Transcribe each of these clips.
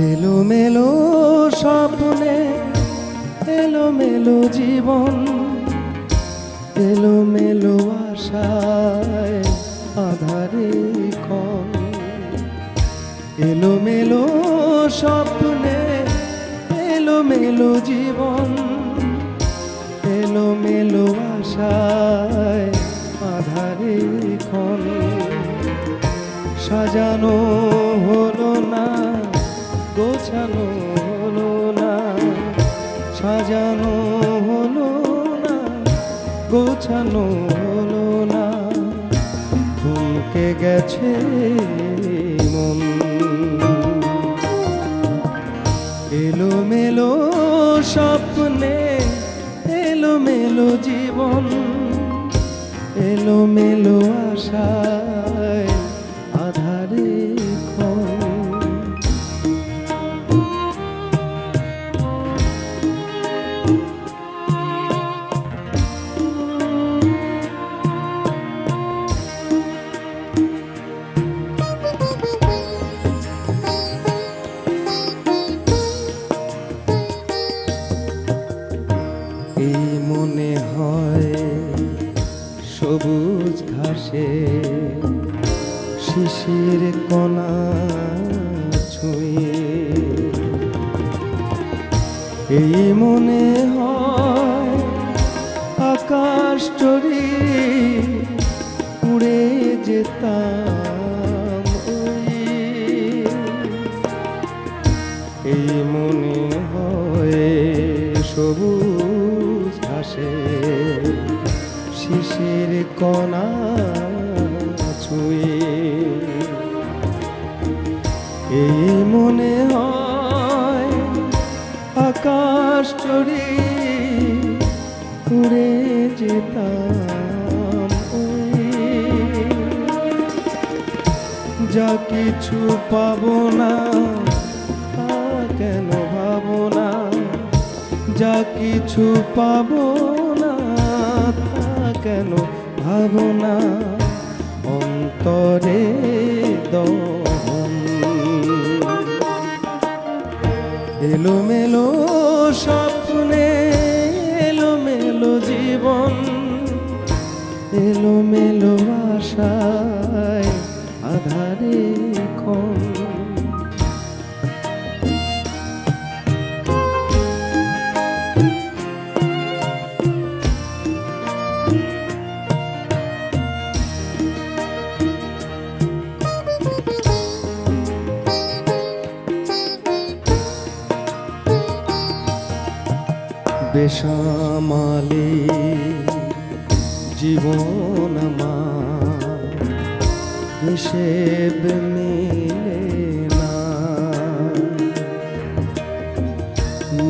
এলো মেলো স্বপ্নে এলো মেলো জীবন এলো মেলো আশায় আধারে কম এলো মেলো স্বপ্নে এলো মেলো জীবন এলো মেলো আশায় আধারে কম সাজানো গোছানো হলো না, সাজানো হলো না, গোছানো হলো না। থমকে গেছে মন। এলো মেলো স্বপ্নে এলো মেলো জীবন এলো মেলো আশায় সবুজ ঘাসে শিশির কণা ছুঁয়ে। এই মনে হয় আকাশ চড়ি উড়ে যেতাম এই মনে হয় সবুজ ঘাসে শিশির কণা ছুঁয়ে। এই মনে হয় আকাশ চড়ি উড়ে যেতাম যা কিছু পাবো না কেন ভাবো না? যা কিছু পাবো না কেন ভাবো না অন্তরে দহন। এলো মেলো স্বপ্নে এলো মেলো জীবন এলো মেলো আশায় আধারে ক্ষণ বেসামালি জীবন আমার হিসেব মিলে না।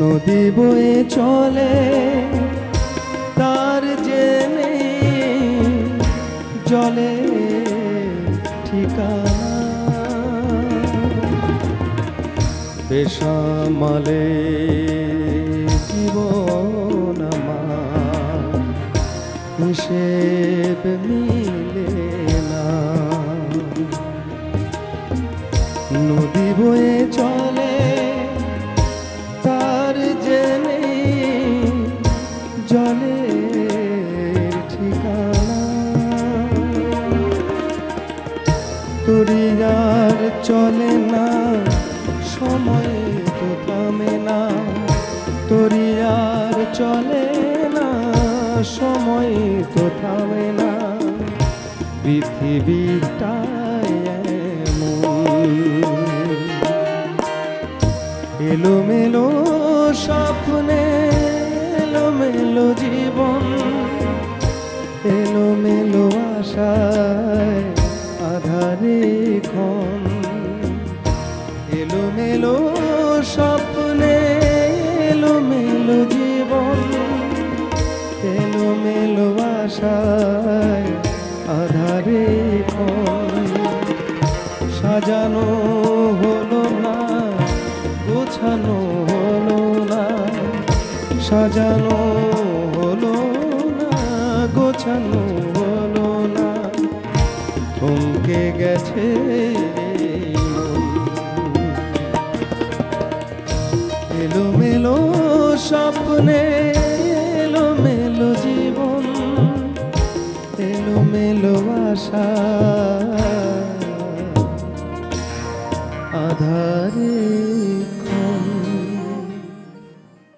নদী বয়ে চলে, তার জেনে জলে ঠিকানা। বেসামালে জীবন হিসেব মিলে না নদী বয়ে চলে, তার জেনে জলে ঠিকানা। তোরি আর চলে না, সময় তো থামে না। তোরি আর চলে সময় তো থামে না। পৃথিবীটা এমন। এলো মেলো স্বপ্নে এলো মেলো জীবন এলো মেলো এলো মেলো আশায় আধারে সাজানো হলো না গোছানো হলো না। সাজানো এলোমেলো আশা। আধারে